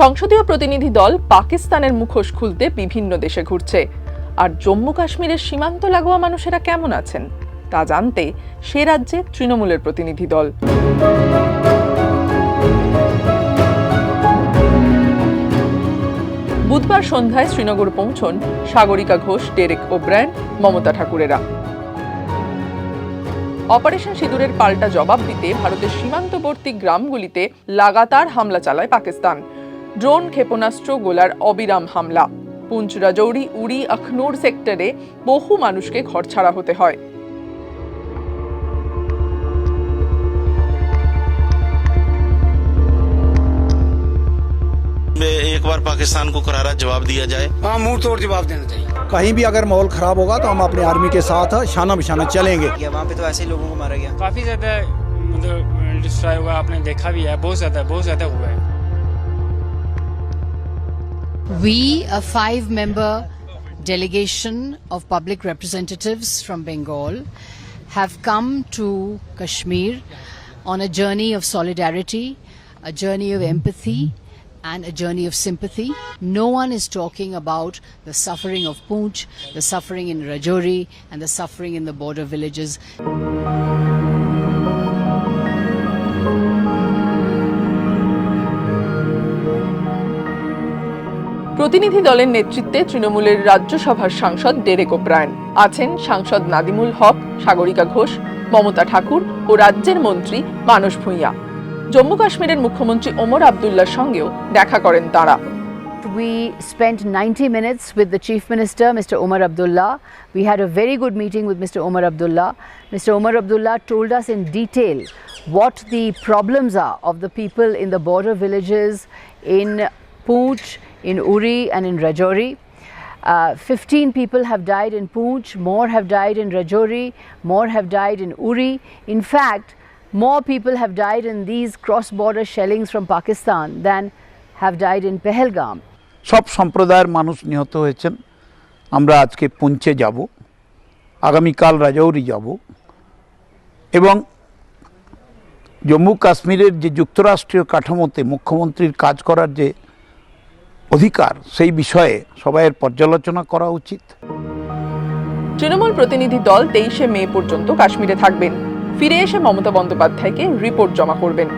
সংসদীয় প্রতিনিধি দল পাকিস্তানের মুখোশ খুলতে বিভিন্ন দেশে ঘুরছে। আর জম্মু কাশ্মীরের সীমান্ত লাগোয়া মানুষেরা কেমন আছেন, তা জানতে সে রাজ্যে তৃণমূলের প্রতিনিধি দল। বুধবার সন্ধ্যায় শ্রীনগর পৌঁছন সাগরিকা ঘোষ, ডেরেক ওব্রায়ন, মমতা ঠাকুরেরা। অপারেশন সিঁদুরের পাল্টা জবাব দিতে ভারতের সীমান্তবর্তী গ্রামগুলিতে লাগাতার হামলা চালায় পাকিস্তান। ড্রোন ক্ষেপণাস্ত্র গোলার অবিরাম হামলা পুঞ্চ রাজৌরি উড়ি আখনুর সেক্টরে বহু মানুষকে ঘরছাড়া হতে হয় एक बार पाकिस्तान को करारा जवाब दिया जाए हाँ मुंह तोड़ जवाब देना चाहिए कहीं भी अगर माहौल खराब होगा तो हम अपनी आर्मी के साथ शाना बिशाना चलेंगे किया वहाँ पे तो ऐसे ही लोगों को मारा गया काफ़ी ज़्यादा मतलब डिस्ट्रॉय हुआ आपने देखा भी है बहुत ज़्यादा बहुत ज़्यादा हुआ है We, a five member delegation of public representatives from Bengal, have come to Kashmir on a journey of solidarity, a journey of empathy, and a journey of sympathy. No one is talking about the suffering of Poonch, the suffering in Rajouri, and the suffering in the border villages. প্রতিনিধি দলের নেতৃত্বে তৃণমূলের রাজ্যসভার সাংসদ Derek O'Brien আছেন সাংসদ নাদিমুল হক সাগরিকা ঘোষ মমতা ঠাকুর ও রাজ্যের মন্ত্রী মানস ভূঁইয়া জম্মু কাশ্মীরের মুখ্যমন্ত্রী ওমর আবদুল্লার সঙ্গেও দেখা করেন তাঁরা We spent 90 minutes with the Chief Minister, Mr. Omar Abdullah. We had a very good meeting with Mr. Omar Abdullah. Mr. Omar Abdullah told us in detail what the problems are of the people in the border villages in Poonch, in Uri, and in Rajouri. Uh, 15 people have died in Poonch, more have died in Rajouri, more have died in Uri. In fact, more people have died in these cross border shellings from Pakistan than have died in Pahalgam. সব সম্প্রদায়ের মানুষ নিহত হয়েছেন আমরা আজকে পুঞ্চে যাব আগামীকাল রাজৌরি যাব এবং জম্মু কাশ্মীরের যে যুক্তরাষ্ট্রীয় কাঠামোতে মুখ্যমন্ত্রীর কাজ করার যে অধিকার, সেই বিষয়ে সবাইয়ের পর্যালোচনা করা উচিত। তৃণমূল প্রতিনিধি দল তেইশে মে পর্যন্ত কাশ্মীরে থাকবেন। ফিরে এসে মমতা বন্দ্যোপাধ্যায়কে রিপোর্ট জমা করবেন।